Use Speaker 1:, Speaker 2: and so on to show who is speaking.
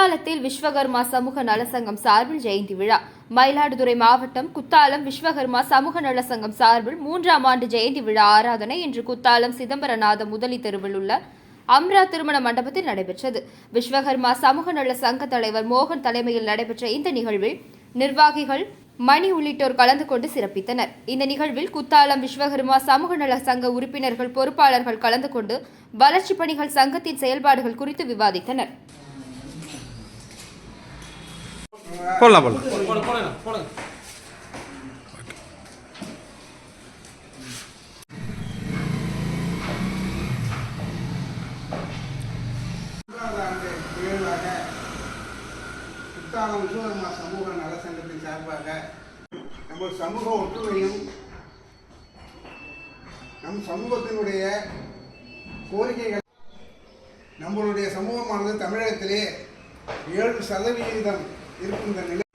Speaker 1: குத்தாலத்தில் விஸ்வகர்மா சமூக நலசங்கம் சார்பில் ஜெயந்தி விழா. மயிலாடுதுறை மாவட்டம் குத்தாலம் விஸ்வகர்மா சமூக நலசங்கம் சார்பில் மூன்றாம் ஆண்டு ஜெயந்தி விழா ஆராதனை இன்று குத்தாலம் சிதம்பரநாத முதலி தெருவில் உள்ள அம்ரா திருமண மண்டபத்தில் நடைபெற்றது. விஸ்வகர்மா சமூக நல சங்க தலைவர் மோகன் தலைமையில் நடைபெற்ற இந்த நிகழ்வில் நிர்வாகிகள் மணி உள்ளிட்டோர் கலந்து கொண்டு சிறப்பித்தனர். இந்த நிகழ்வில் குத்தாலம் விஸ்வகர்மா சமூக நல சங்க உறுப்பினர்கள் பொறுப்பாளர்கள் கலந்து கொண்டு வளர்ச்சிப் பணிகள் சங்கத்தின் செயல்பாடுகள் குறித்து விவாதித்தனர்.
Speaker 2: போடலாம் போடலாம்.
Speaker 3: குத்தாலம் விஸ்வகர்மா சமூக நல சங்கத்தின் சார்பாக நம்ம சமூக ஒற்றுமையும் நம் சமூகத்தினுடைய கோரிக்கைகள் நம்மளுடைய சமூகமானது தமிழகத்திலே ஏழு சதவிகிதம் இருக்கின்ற நிலை.